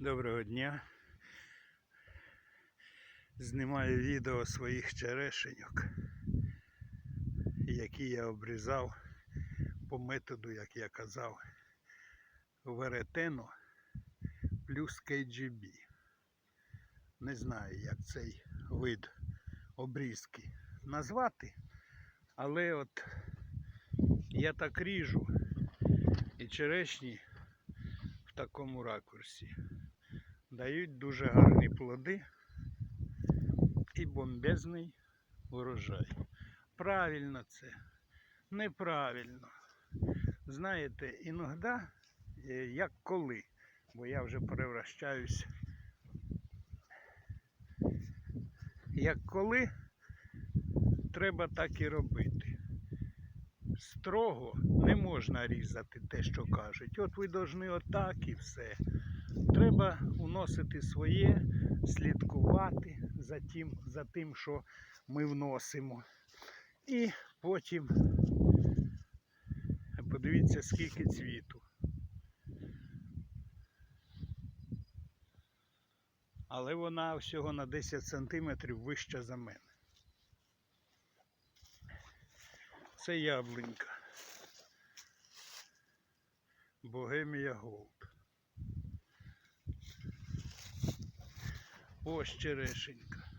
Доброго дня. Знімаю відео своїх черешеньок, які я обрізав по методу, як я казав, веретено плюс KGB. Не знаю, як цей вид обрізки назвати, але от я так ріжу і черешні в такому ракурсі дають дуже гарні плоди і бомбезний урожай. Правильно це, неправильно. Знаєте, іноді, е, як коли, бо я вже превращаюсь, як коли, треба так і робити. Строго не можна різати те, що кажуть. От ви повинні отак і все. Треба уносити своє, слідкувати за тим, за тим, що ми вносимо. І потім подивіться, скільки цвіту. Але вона всього на 10 сантиметрів вища за мене. Це яблунька. Богемія Голд. Ось черешенька.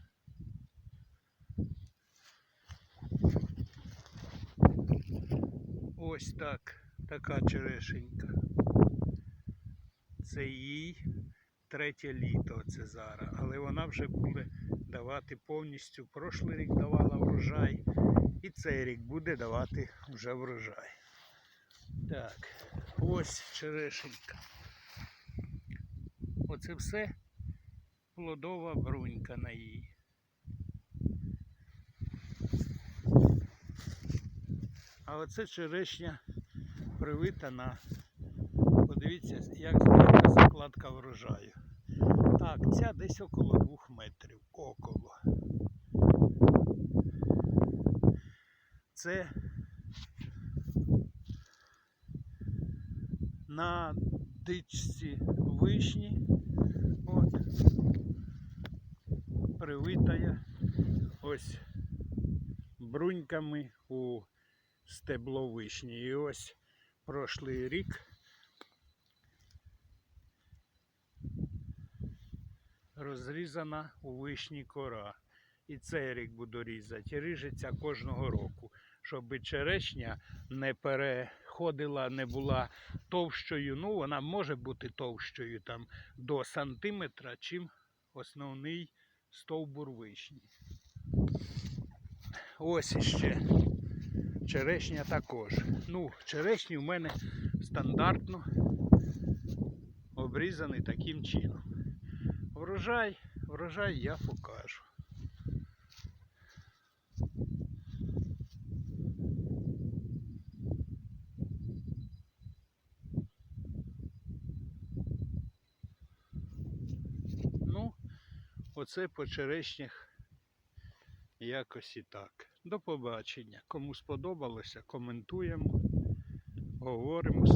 Ось так, така черешенька. Це їй третє літо це зараз, але вона вже буде давати повністю. Прошлий рік давала врожай, і цей рік буде давати вже врожай. Так, ось черешенька. Оце все плодова брунька на їй. А оце черешня привита на. Подивіться, як закладка врожаю. Так, ця десь около двох метрів. Около. Це на дичці вишні. От. Привитая ось бруньками у стебло вишні. І ось прошлий рік розрізана у вишні кора. І цей рік буду різати. Ріжеться кожного року, щоб черешня не переходила, не була товщою. Ну, вона може бути товщою там до сантиметра, чим основний стовбур вишні. Ось іще. Черешня також. Ну, черешні в мене стандартно обрізаний таким чином. Врожай, врожай я покажу. Ну, оце по черешнях якось і так. До побачення. Кому сподобалося, коментуємо, говоримо.